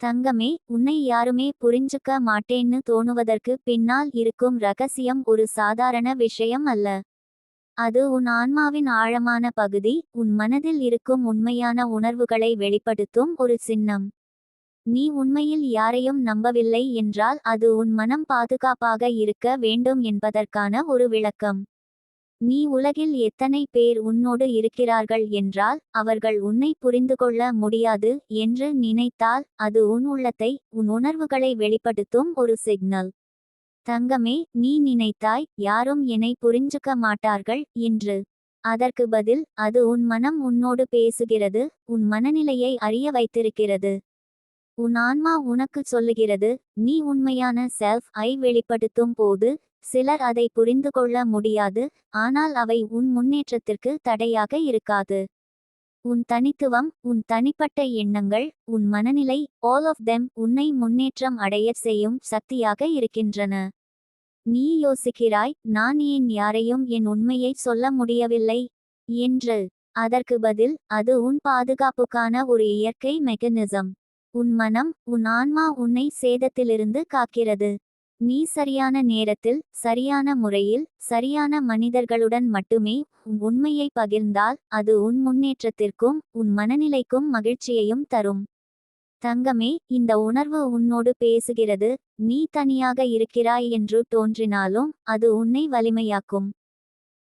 தங்கமே உன்னை யாருமே புரிஞ்சுக்க மாட்டேன்னு தோணுவதற்கு பின்னால் இருக்கும் ரகசியம் ஒரு சாதாரண விஷயம் அல்ல. அது உன் ஆன்மாவின் ஆழமான பகுதி உன் மனதில் இருக்கும் உண்மையான உணர்வுகளை வெளிப்படுத்தும் ஒரு சின்னம். நீ உண்மையில் யாரையும் நம்பவில்லை என்றால் அது உன் மனம் பாதுகாப்பாக இருக்க வேண்டும் என்பதற்கான ஒரு விளக்கம். நீ உலகில் எத்தனை பேர் உன்னோடு இருக்கிறார்கள் என்றால் அவர்கள் உன்னை புரிந்து கொள்ள முடியாது என்று நினைத்தால் அது உன் உள்ளத்தை உன் உணர்வுகளை வெளிப்படுத்தும் ஒரு சிக்னல். தங்கமே நீ நினைத்தாய் யாரும் என்னை புரிஞ்சுக்க மாட்டார்கள் என்று. அதற்கு பதில் அது உன் மனம் உன்னோடு பேசுகிறது உன் மனநிலையை அறிய வைத்திருக்கிறது. உன் ஆன்மா உனக்கு சொல்லுகிறது நீ உண்மையான செல்ஃப் ஐ வெளிப்படுத்தும் போது சிலர் அதை புரிந்து கொள்ள முடியாது ஆனால் அவை உன் முன்னேற்றத்திற்கு தடையாக இருக்காது. உன் தனித்துவம் உன் தனிப்பட்ட எண்ணங்கள் உன் மனநிலை ஆல் ஆஃப் தெம் உன்னை முன்னேற்றம் அடையச் செய்யும் சக்தியாக இருக்கின்றன. நீ யோசிக்கிறாய் நான் ஏன் யாரையும் என் உண்மையை சொல்ல முடியவில்லை? என்று. அதற்கு பதில் அது உன் பாதுகாப்புக்கான ஒரு இயற்கை மெக்கனிசம் உன் மனம் உன் ஆன்மா உன்னை சேதத்திலிருந்து காக்கிறது. நீ சரியான நேரத்தில் சரியான முறையில் சரியான மனிதர்களுடன் மட்டுமே உண்மையை பகிர்ந்தால் அது உன் முன்னேற்றத்திற்கும் உன் மனநிலைக்கும் மகிழ்ச்சியையும் தரும். தங்கமே இந்த உணர்வு உன்னோடு பேசுகிறது நீ தனியாக இருக்கிறாய் என்று தோன்றினாலும் அது உன்னை வலிமையாக்கும்.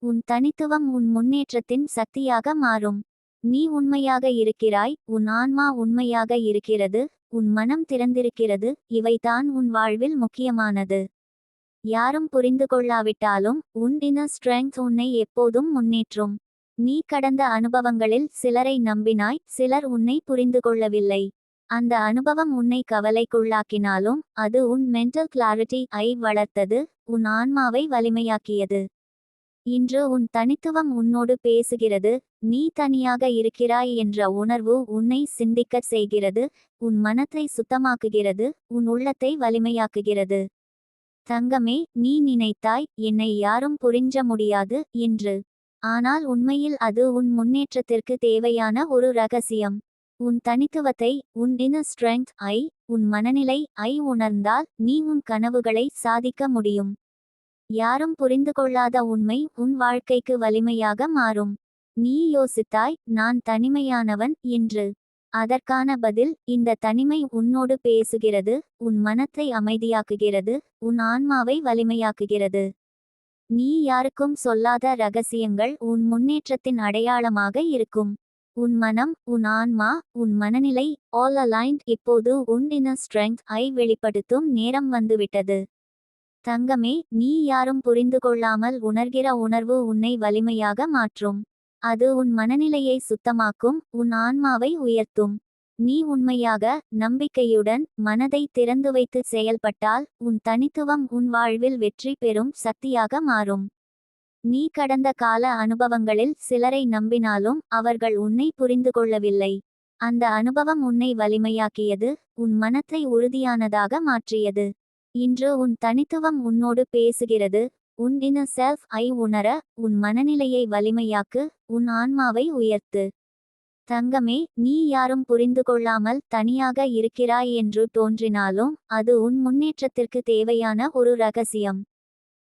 உன் தனித்துவம் உன் முன்னேற்றத்தின் சக்தியாக மாறும். நீ உண்மையாக இருக்கிறாய் உன் ஆன்மா உண்மையாக இருக்கிறது உன் மனம் திறந்திருக்கிறது இவைதான் உன் வாழ்வில் முக்கியமானது. யாரும் புரிந்து கொள்ளாவிட்டாலும் உன் இன்னர் ஸ்ட்ரெங்க் உன்னை எப்போதும் முன்னேற்றும். நீ கடந்த அனுபவங்களில் சிலரை நம்பினாய் சிலர் உன்னை புரிந்து கொள்ளவில்லை. அந்த அனுபவம் உன்னை கவலைக்குள்ளாக்கினாலும் அது உன் மென்டல் கிளாரிட்டி ஐ வளர்த்தது உன் ஆன்மாவை வலிமையாக்கியது. இன்று உன் தனித்துவம் உன்னோடு பேசுகிறது நீ தனியாக இருக்கிறாய் என்ற உணர்வு உன்னை சிந்திக்கச் செய்கிறது உன் மனத்தை சுத்தமாக்குகிறது உன் உள்ளத்தை வலிமையாக்குகிறது. தங்கமே நீ நினைத்தாய் என்னை யாரும் புரிஞ்ச முடியாது என்று. ஆனால் உண்மையில் அது உன் முன்னேற்றத்திற்கு தேவையான ஒரு ரகசியம். உன் தனித்துவத்தை உன் இன ஸ்ட்ரெங்க் ஐ உன் மனநிலை ஐ உணர்ந்தால் நீ உன் கனவுகளை சாதிக்க முடியும். யாரும் புரிந்து கொள்ளாத உண்மை உன் வாழ்க்கைக்கு வலிமையாக மாறும். நீ யோசித்தாய் நான் தனிமையானவன் என்று. அதற்கான பதில் இந்த தனிமை உன்னோடு பேசுகிறது உன் மனத்தை அமைதியாக்குகிறது உன் ஆன்மாவை வலிமையாக்குகிறது. நீ யாருக்கும் சொல்லாத ரகசியங்கள் உன் முன்னேற்றத்தின் அடையாளமாக இருக்கும். உன் மனம் உன் ஆன்மா உன் மனநிலை ஆல் அலைன்ட் இப்போது உன் இன ஸ்ட்ரெங்க் ஐ வெளிப்படுத்தும் நேரம் வந்துவிட்டது. தங்கமே நீ யாரும் புரிந்து கொள்ளாமல் உணர்கிற உணர்வு உன்னை வலிமையாக மாற்றும். அது உன் மனநிலையை சுத்தமாக்கும் உன் ஆன்மாவை உயர்த்தும். நீ உண்மையாக நம்பிக்கையுடன் மனதை திறந்து வைத்து செயல்பட்டால் உன் தனித்துவம் உன் வாழ்வில் வெற்றி பெறும் சக்தியாக மாறும். நீ கடந்த கால அனுபவங்களில் சிலரை நம்பினாலும் அவர்கள் உன்னை புரிந்து கொள்ளவில்லை. அந்த அனுபவம் உன்னை வலிமையாக்கியது உன் மனத்தை உறுதியானதாக மாற்றியது. இன்று உன் தனித்துவம் உன்னோடு பேசுகிறது. உன் இன செல்ஃப் ஐ உணர உன் மனநிலையை வலிமையாக்கு உன் ஆன்மாவை உயர்த்து. தங்கமே நீ யாரும் புரிந்து கொள்ளாமல் தனியாக இருக்கிறாய் என்று தோன்றினாலும் அது உன் முன்னேற்றத்திற்கு தேவையான ஒரு ரகசியம்.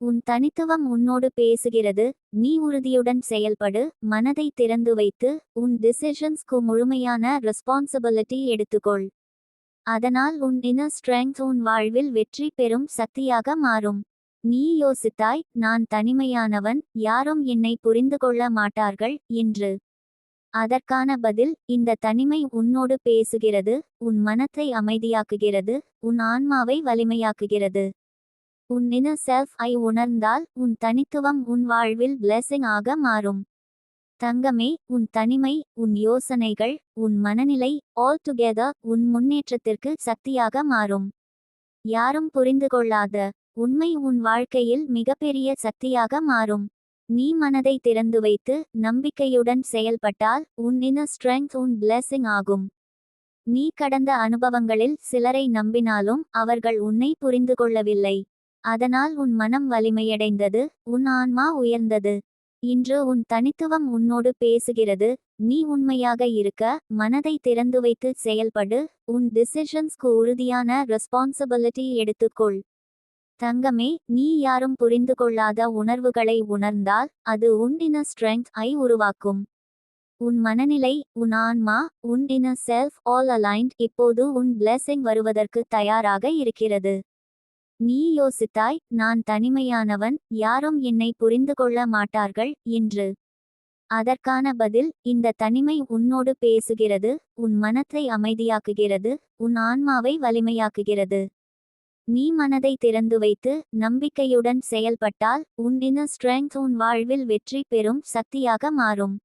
உன் தனித்துவம் உன்னோடு பேசுகிறது. நீ உறுதியுடன் செயல்படு மனதை திறந்து வைத்து உன் டிசிஷன்ஸ்க்கு முழுமையான ரெஸ்பான்சிபிலிட்டி எடுத்துக்கொள். அதனால் உன் இன ஸ்ட்ரெங்க் உன் வாழ்வில் வெற்றி பெறும் சக்தியாக மாறும். நீ யோசித்தாய் நான் தனிமையானவன் யாரும் என்னை புரிந்து கொள்ள மாட்டார்கள் என்று. அதற்கான பதில் இந்த தனிமை உன்னோடு பேசுகிறது உன் மனத்தை அமைதியாக்குகிறது உன் ஆன்மாவை வலிமையாக்குகிறது. உன் இன செல்ஃப் ஐ உணர்ந்தால் உன் தனித்துவம் உன் வாழ்வில் பிளெஸிங் ஆக மாறும். தங்கமே உன் தனிமை உன் யோசனைகள் உன் மனநிலை ஆல் டுகெதர் உன் முன்னேற்றத்திற்கு சக்தியாக மாறும். யாரும் புரிந்து கொள்ளாத உண்மை உன் வாழ்க்கையில் மிகப்பெரிய சக்தியாக மாறும். நீ மனதை திறந்து வைத்து நம்பிக்கையுடன் செயல்பட்டால் உன் இன ஸ்ட்ரெங்க் உன் பிளெஸிங் ஆகும். நீ கடந்த அனுபவங்களில் சிலரை நம்பினாலும் அவர்கள் உன்னை புரிந்து கொள்ளவில்லை. அதனால் உன் மனம் வலிமையடைந்தது உன் ஆன்மா உயர்ந்தது. இன்று உன் தனித்துவம் உன்னோடு பேசுகிறது. நீ உண்மையாக இருக்க மனதை திறந்து வைத்து செயல்படு. உன் டிசிஷன்ஸ்க்கு உறுதியான ரெஸ்பான்சிபிலிட்டி எடுத்துக்கொள். தங்கமே நீ யாரும் புரிந்து கொள்ளாத உணர்வுகளை உணர்ந்தால் அது உன் இன ஸ்ட்ரெங்க் ஐ உருவாக்கும். உன் மனநிலை உன் ஆன்மா உன் இன செல்ஃப் ஆல் அலைன்ட் இப்போது உன் பிளெஸிங் வருவதற்கு தயாராக இருக்கிறது. நீ யோசித்தாய் நான் தனிமையானவன் யாரும் என்னை புரிந்து கொள்ள மாட்டார்கள் என்று. அதற்கான பதில் இந்த தனிமை உன்னோடு பேசுகிறது உன் மனத்தை அமைதியாக்குகிறது உன் ஆன்மாவை வலிமையாக்குகிறது. நீ மனதை திறந்து வைத்து நம்பிக்கையுடன் செயல்பட்டால் உன் இன ஸ்ட்ரெங்க் உன் வாழ்வில் வெற்றி பெறும் சக்தியாக மாறும்.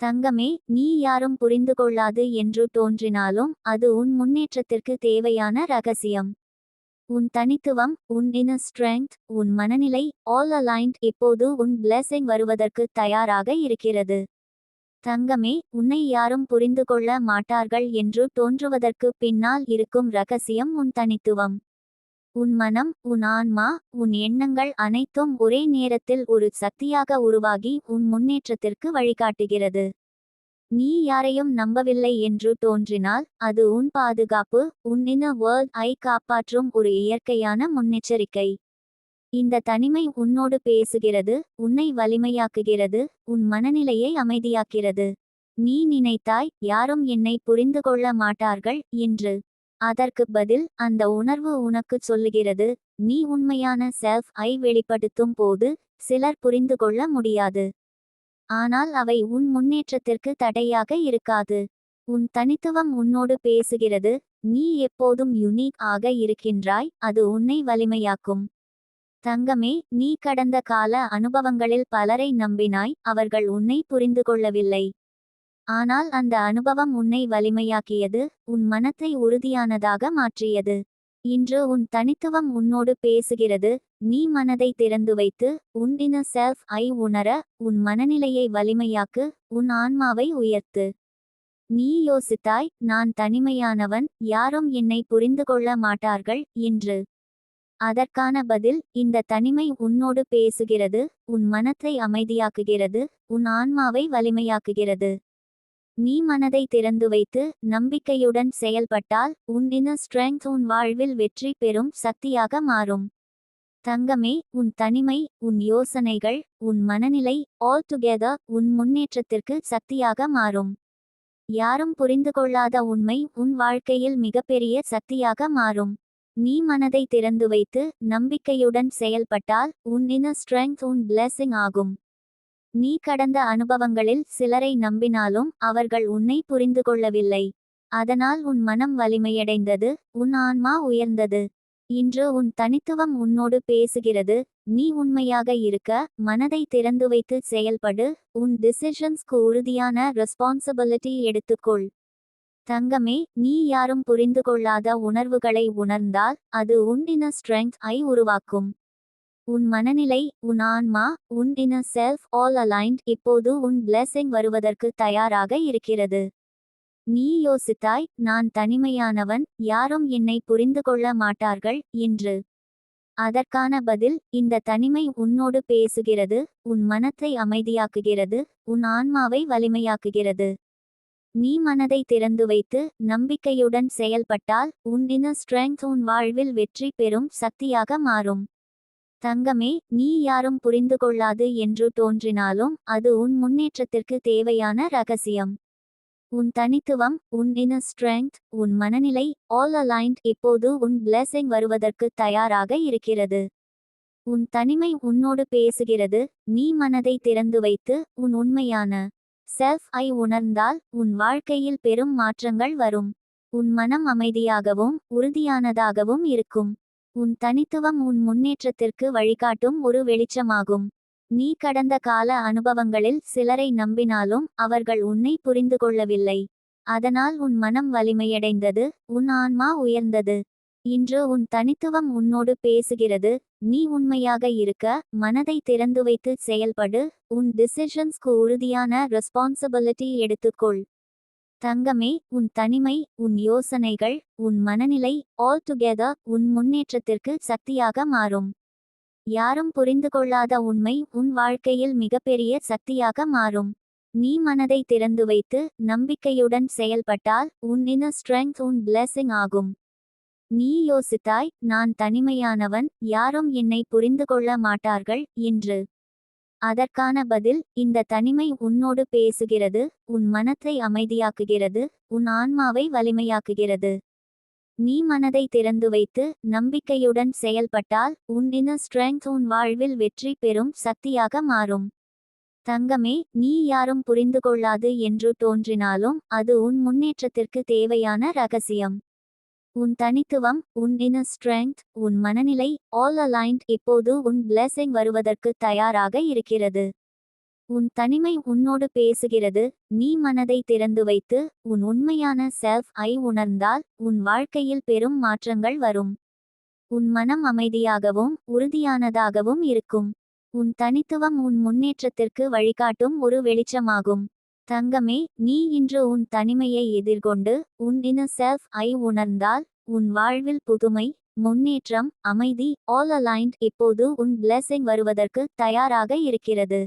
தங்கமே நீ யாரும் புரிந்து கொள்ளாது என்று தோன்றினாலும் அது உன் முன்னேற்றத்திற்கு தேவையான ரகசியம். உன் தனித்துவம் உன் இன ஸ்ட்ரெங்க் உன் மனநிலை ஆல் அலைன்ட் இப்போது உன் பிளெஸிங் வருவதற்கு தயாராக இருக்கிறது. தங்கமே உன்னை யாரும் புரிந்து கொள்ள மாட்டார்கள் என்று தோன்றுவதற்கு பின்னால் இருக்கும் ரகசியம் உன் தனித்துவம். உன் மனம் உன் ஆன்மா உன் எண்ணங்கள் அனைத்தும் ஒரே நேரத்தில் ஒரு சக்தியாக உருவாகி உன் முன்னேற்றத்திற்கு வழிகாட்டுகிறது. நீ யாரையும் நம்பவில்லை என்று தோன்றினால் அது உன் பாதுகாப்பு உன்னின வேர்ல்ட் ஐ காப்பாற்றும் ஒரு இயற்கையான முன்னெச்சரிக்கை. இந்த தனிமை உன்னோடு பேசுகிறது உன்னை வலிமையாக்குகிறது உன் மனநிலையை அமைதியாக்கிறது நீ நினைத்தாய் யாரும் என்னை புரிந்து கொள்ள மாட்டார்கள் என்று. அதற்கு பதில் அந்த உணர்வு உனக்கு சொல்லுகிறது நீ உண்மையான செல்ஃப் ஐ வெளிப்படுத்தும் போது சிலர் புரிந்து கொள்ள முடியாது. ஆனால் அவை உன் முன்னேற்றத்திற்கு தடையாக இருக்காது. உன் தனித்துவம் உன்னோடு பேசுகிறது நீ எப்போதும் யுனீக் ஆக இருக்கின்றாய் அது உன்னை வலிமையாக்கும். தங்கமே நீ கடந்த கால அனுபவங்களில் பலரை நம்பினாய் அவர்கள் உன்னை புரிந்து கொள்ளவில்லை. ஆனால் அந்த அனுபவம் உன்னை வலிமையாக்கியது உன் மனத்தை உறுதியானதாக மாற்றியது. இன்று உன் தனித்துவம் உன்னோடு பேசுகிறது நீ மனதை திறந்து வைத்து உன் இன செல்ஃப் ஐ உணர உன் மனநிலையை வலிமையாக்கு உன் ஆன்மாவை உயர்த்து. நீ யோசித்தாய் நான் தனிமையானவன் யாரும் என்னை புரிந்து கொள்ள மாட்டார்கள் என்று அதற்கான பதில் இந்த தனிமை உன்னோடு பேசுகிறது உன் மனத்தை அமைதியாக்குகிறது உன் ஆன்மாவை வலிமையாக்குகிறது. நீ மனதை திறந்து வைத்து நம்பிக்கையுடன் செயல்பட்டால் உன் இன ஸ்ட்ரெங்க் உன் வாழ்வில் வெற்றி பெறும் சக்தியாக மாறும். தங்கமே உன் தனிமை உன் யோசனைகள் உன் மனநிலை ஆல் டுகெதர் உன் முன்னேற்றத்திற்கு சக்தியாக மாறும். யாரும் புரிந்து கொள்ளாத உண்மை உன் வாழ்க்கையில் மிகப்பெரிய சக்தியாக மாறும். நீ மனதை திறந்து வைத்து நம்பிக்கையுடன் செயல்பட்டால் உன் இன ஸ்ட்ரெங்க் உன் பிளெஸிங் ஆகும். நீ கடந்த அனுபவங்களில் சிலரை நம்பினாலும் அவர்கள் உன்னை புரிந்து கொள்ளவில்லை. அதனால் உன் மனம் வலிமையடைந்தது உன் ஆன்மா உயர்ந்தது. இன்று உன் தனித்துவம் உன்னோடு பேசுகிறது. நீ உண்மையாக இருக்க மனதை திறந்து வைத்து செயல்படு. உன் டிசிஷன்ஸ்க்கு உறுதியான ரெஸ்பான்சிபிலிட்டி எடுத்துக்கொள். தங்கமே நீ யாரும் புரிந்து கொள்ளாத உணர்வுகளை உணர்ந்தால் அது உன் இன ஸ்ட்ரெங்க் ஐ உருவாக்கும். உன் மனநிலை உன் ஆன்மா உன் இன செல்ஃப் ஆல் அலைன்ட் இப்போது உன் பிளெஸிங் வருவதற்கு தயாராக இருக்கிறது. நீ யோசித்தாய் நான் தனிமையானவன் யாரும் என்னை புரிந்து கொள்ள மாட்டார்கள் என்று. அதற்கான பதில் இந்த தனிமை உன்னோடு பேசுகிறது உன் மனத்தை அமைதியாக்குகிறது உன் ஆன்மாவை வலிமையாக்குகிறது. நீ மனதை திறந்து வைத்து நம்பிக்கையுடன் செயல்பட்டால் உன் இன ஸ்ட்ரெங்க் உன் வாழ்வில் வெற்றி பெறும் சக்தியாக மாறும். தங்கமே நீ யாரும் புரிந்து கொள்ளாது என்று தோன்றினாலும் அது உன் முன்னேற்றத்திற்கு தேவையான ரகசியம். உன் தனித்துவம் உன் இன ஸ்ட்ரெங்க் உன் மனநிலை ஆல் அலைன்ட் இப்போது உன் பிளெஸிங் வருவதற்கு தயாராக இருக்கிறது. உன் தனிமை உன்னோடு பேசுகிறது நீ மனதை திறந்து வைத்து உன் உண்மையான செல்ஃப் ஐ உணர்ந்தால் உன் வாழ்க்கையில் பெரும் மாற்றங்கள் வரும். உன் மனம் அமைதியாகவும் உறுதியானதாகவும் இருக்கும். உன் தனித்துவம் உன் முன்னேற்றத்திற்கு வழிகாட்டும் ஒரு வெளிச்சமாகும். நீ கடந்த கால அனுபவங்களில் சிலரை நம்பினாலும் அவர்கள் உன்னை புரிந்து கொள்ளவில்லை. அதனால் உன் மனம் வலிமையடைந்தது உன் ஆன்மா உயர்ந்தது. இன்று உன் தனித்துவம் உன்னோடு பேசுகிறது நீ உண்மையாக இருக்க மனதை திறந்து வைத்து செயல்படு உன் டிசிஷன்ஸ்க்கு உறுதியான ரெஸ்பான்சிபிலிட்டி எடுத்துக்கொள். தங்கமே உன் தனிமை உன் யோசனைகள் உன் மனநிலை ஆல் டுகெதர் உன் முன்னேற்றத்திற்கு சக்தியாக மாறும். யாரும் புரிந்து கொள்ளாத உண்மை உன் வாழ்க்கையில் மிகப்பெரிய சக்தியாக மாறும். நீ மனதை திறந்து வைத்து நம்பிக்கையுடன் செயல்பட்டால் உன் inner உன் பிளெஸிங் ஆகும். நீ யோசித்தாய் நான் தனிமையானவன் யாரும் என்னை புரிந்து கொள்ள மாட்டார்கள் என்று. அதற்கான பதில் இந்த தனிமை உன்னோடு பேசுகிறது உன் மனத்தை அமைதியாக்குகிறது உன் ஆன்மாவை வலிமையாக்குகிறது. நீ மனதை திறந்து வைத்து நம்பிக்கையுடன் செயல்பட்டால் உன் இன strength உன் வாழ்வில் வெற்றி பெறும் சக்தியாக மாறும். தங்கமே நீ யாரும் புரிந்து கொள்ளாது என்று தோன்றினாலும் அது உன் முன்னேற்றத்திற்கு தேவையான ரகசியம். உன் தனித்துவம் உன் இன ஸ்ட்ரெங்க் உன் மனநிலை ஆல் அலைண்ட் இப்போது உன் பிளெஸிங் வருவதற்கு தயாராக இருக்கிறது. உன் தனிமை உன்னோடு பேசுகிறது. நீ மனதை திறந்து வைத்து உன் உண்மையான செல்ஃப் ஐ உணர்ந்தால் உன் வாழ்க்கையில் பெரும் மாற்றங்கள் வரும். உன் மனம் அமைதியாகவும் உறுதியானதாகவும் இருக்கும். உன் தனித்துவம் உன் முன்னேற்றத்திற்கு வழிகாட்டும் ஒரு வெளிச்சமாகும். தங்கமே நீ இன்று உன் தனிமையை எதிர்கொண்டு உன் இன செல்ஃப் ஐ உணர்ந்தால் உன் வாழ்வில் புதுமை முன்னேற்றம் அமைதி ஆல் அலைண்ட் இப்போது உன் பிளெஸிங் வருவதற்கு தயாராக இருக்கிறது.